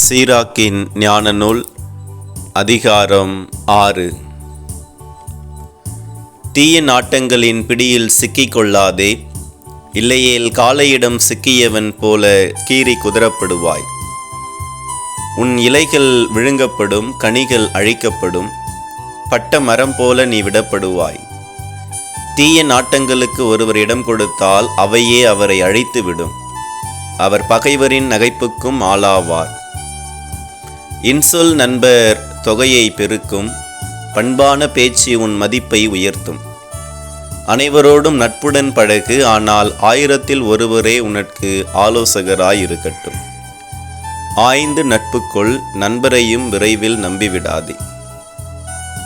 சீராக்கின் ஞான நூல் அதிகாரம் ஆறு. தீய நாட்டங்களின் பிடியில் சிக்கிக் கொள்ளாதே இல்லையேல் காலையிடம் சிக்கியவன் போல கீறி குதிரப்படுவாய். உன் இலைகள் விழுங்கப்படும் கனிகள் அழிக்கப்படும் பட்ட மரம் போல நீ விடப்படுவாய். தீய நாட்டங்களுக்கு ஒருவர் இடம் கொடுத்தால் அவையே அவரை அழித்துவிடும். அவர் பகைவரின் நகைப்புக்கும் ஆளாவார். இன்சொல் நண்பர் தொகையை பெருக்கும் பண்பான பேச்சு உன் மதிப்பை உயர்த்தும். அனைவரோடும் நட்புடன் பழகு ஆனால் ஆயிரத்தில் ஒருவரே உனக்கு ஆலோசகராயிருக்கட்டும். ஆய்ந்து நட்புக்குள் நண்பரையும் விரைவில் நம்பிவிடாதே.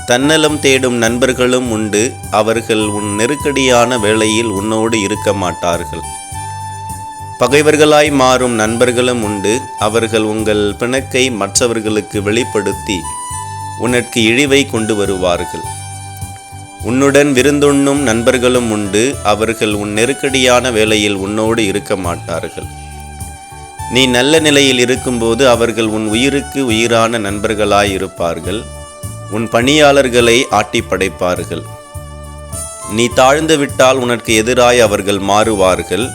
தன்னலம் தேடும் நண்பர்களும் உண்டு அவர்கள் உன் நெருக்கடியான வேளையில் உன்னோடு இருக்க மாட்டார்கள். பகைவர்களாய் மாறும் நண்பர்களும் உண்டு. அவர்கள் உங்கள் பிணக்கை மற்றவர்களுக்கு வெளிப்படுத்தி உனக்கு இழிவை கொண்டு வருவார்கள். உன்னுடன் விருந்துண்ணும் நண்பர்களும் உண்டு. அவர்கள் உன் நெருக்கடியான வேளையில் உன்னோடு இருக்க மாட்டார்கள். நீ நல்ல நிலையில் இருக்கும்போது அவர்கள் உன் உயிருக்கு உயிரான நண்பர்களாய் இருப்பார்கள். உன் பணியாளர்களை ஆட்டி படைப்பார்கள். நீ தாழ்ந்து விட்டால் உனக்கு எதிராய் அவர்கள் மாறுவார்கள்.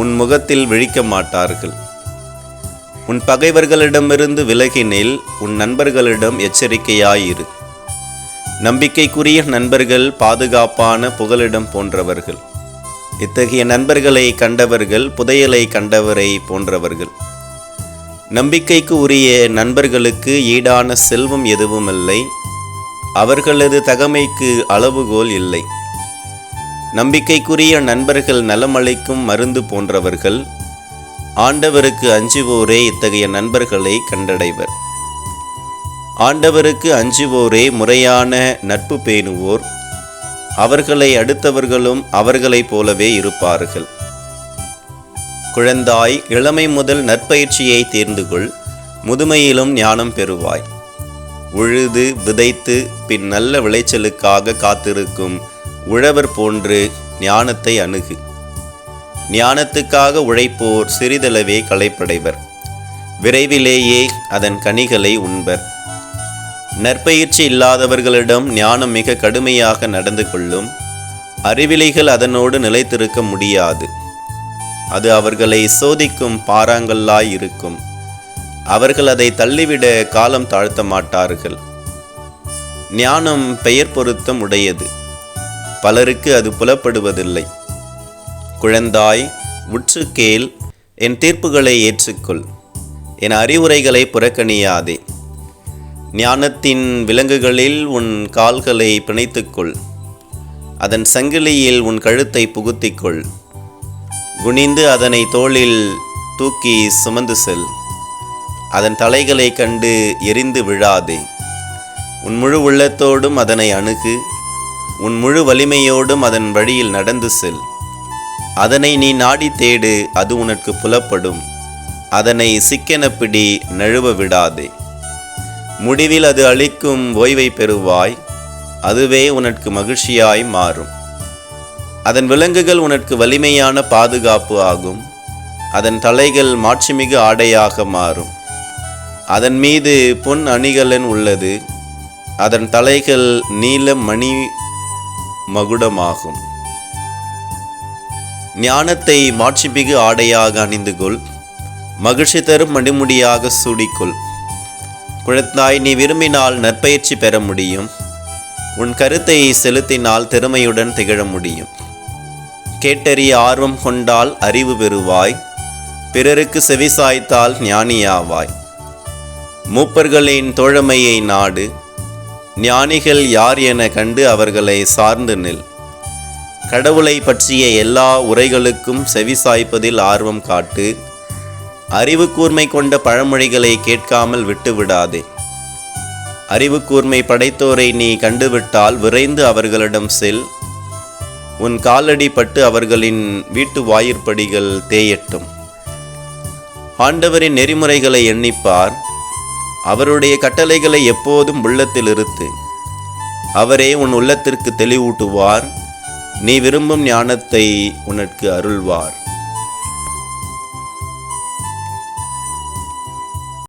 உன் முகத்தில் விழிக்க மாட்டார்கள். உன் பகைவர்களிடமிருந்து விலகினில் உன் நண்பர்களிடம் எச்சரிக்கையாயிரு. நம்பிக்கைக்குரிய நண்பர்கள் பாதுகாப்பான புகலிடம் போன்றவர்கள். இத்தகைய நண்பர்களை கண்டவர்கள் புதையலை கண்டவரை போன்றவர்கள். நம்பிக்கைக்கு உரிய நண்பர்களுக்கு ஈடான செல்வம் எதுவும் இல்லை அவர்களது தகமைக்கு அளவுகோல் இல்லை. நம்பிக்கைக்குரிய நண்பர்கள் நலமளிக்கும் மருந்து போன்றவர்கள் ஆண்டவருக்கு அஞ்சுவோரே இத்தகைய நண்பர்களை கண்டடைவர். ஆண்டவருக்கு அஞ்சுவோரே முறையான நட்பு பேணுவோர் அவர்களை அடுத்தவர்களும் அவர்களைப் போலவே இருப்பார்கள். குழந்தாய் இளமை முதல் நற்பயிற்சியை தேர்ந்து கொள் முதுமையிலும் ஞானம் பெறுவாய். உழுது விதைத்து பின் நல்ல விளைச்சலுக்காக காத்திருக்கும் உழவர் போன்று ஞானத்தை அணுகு. ஞானத்துக்காக உழைப்போர் சிறிதளவே களைப்படைவர். விரைவிலேயே அதன் கனிகளை உண்பர். நற்பயிற்சி இல்லாதவர்களிடம் ஞானம் மிக கடுமையாக நடந்து கொள்ளும். அறிவிலிகள் அதனோடு நிலைத்திருக்க முடியாது. அது அவர்களை சோதிக்கும் பாறாங்கல்லாய் இருக்கும். அவர்கள் அதை தள்ளிவிட காலம் தாழ்த்த மாட்டார்கள் ஞானம் பெயர் பொருத்தம் உடையது. பலருக்கு அது புலப்படுவதில்லை. குழந்தாய் உற்று கேள் என் தீர்ப்புகளை ஏற்றுக்கொள். என் அறிவுரைகளை புறக்கணியாதே. ஞானத்தின் விலங்குகளில் உன் கால்களை பிணைத்துக்கொள். அதன் சங்கிலியில் உன் கழுத்தை புகுத்திக்கொள். குனிந்து அதனை தோளில் தூக்கி சுமந்து செல். அதன் தலைகளை கண்டு எரிந்து விழாதே. உன் முழு உள்ளத்தோடும் அதனை அணுகு. உன் முழு வலிமையோடும் அதன் வழியில் நடந்து செல். அதனை நீ நாடி தேடு அது உனக்கு புலப்படும். அதனை சிக்கென பிடி நழுவ விடாதே. முடிவில் அது அளிக்கும் ஓய்வை பெறுவாய் அதுவே உனக்கு மகிழ்ச்சியாய் மாறும். அதன் விலங்குகள் உனக்கு வலிமையான பாதுகாப்பு ஆகும். அதன் தலைகள் மாட்சிமிகு ஆடையாக மாறும். அதன் மீது பொன் அணிகலன் உள்ளது. அதன் தலைகள் நீல மணி மகுடமாகும். ஞானத்தை மாட்சிமிகு ஆடையாக அணிந்து கொள் மகிழ்ச்சி தரும் மணிமுடியாக சூடிக்கொள். குழந்தாய் நீ விரும்பினால் நற்பயிற்சி பெற முடியும். உன் கருத்தை செலுத்தினால் திறமையுடன் திகழ முடியும். கேட்டறிய ஆர்வம் கொண்டால் அறிவு பெறுவாய். பிறருக்கு செவிசாய்த்தால் ஞானியாவாய். மூப்பர்களின் தோழமையை நாடு. ஞானிகள் யார் என கண்டு அவர்களை சார்ந்து நில். கடவுளை பற்றிய எல்லா உரைகளுக்கும் செவிசாய்ப்பதில் ஆர்வம் காட்டு. அறிவு கூர்மை கொண்ட பழமொழிகளை கேட்காமல் விட்டுவிடாதே அறிவு கூர்மை படைத்தோரை நீ கண்டுவிட்டால் விரைந்து அவர்களிடம் செல். உன் காலடி பட்டு அவர்களின் வீட்டு வாயிற்படிகள் தேயட்டும். ஆண்டவரின் நெறிமுறைகளை எண்ணிப்பார். அவருடைய கட்டளைகளை எப்போதும் உள்ளத்தில் இருத்து அவரே உன் உள்ளத்திற்கு தெளிவூட்டுவார். நீ விரும்பும் ஞானத்தை உனக்கு அருள்வார்.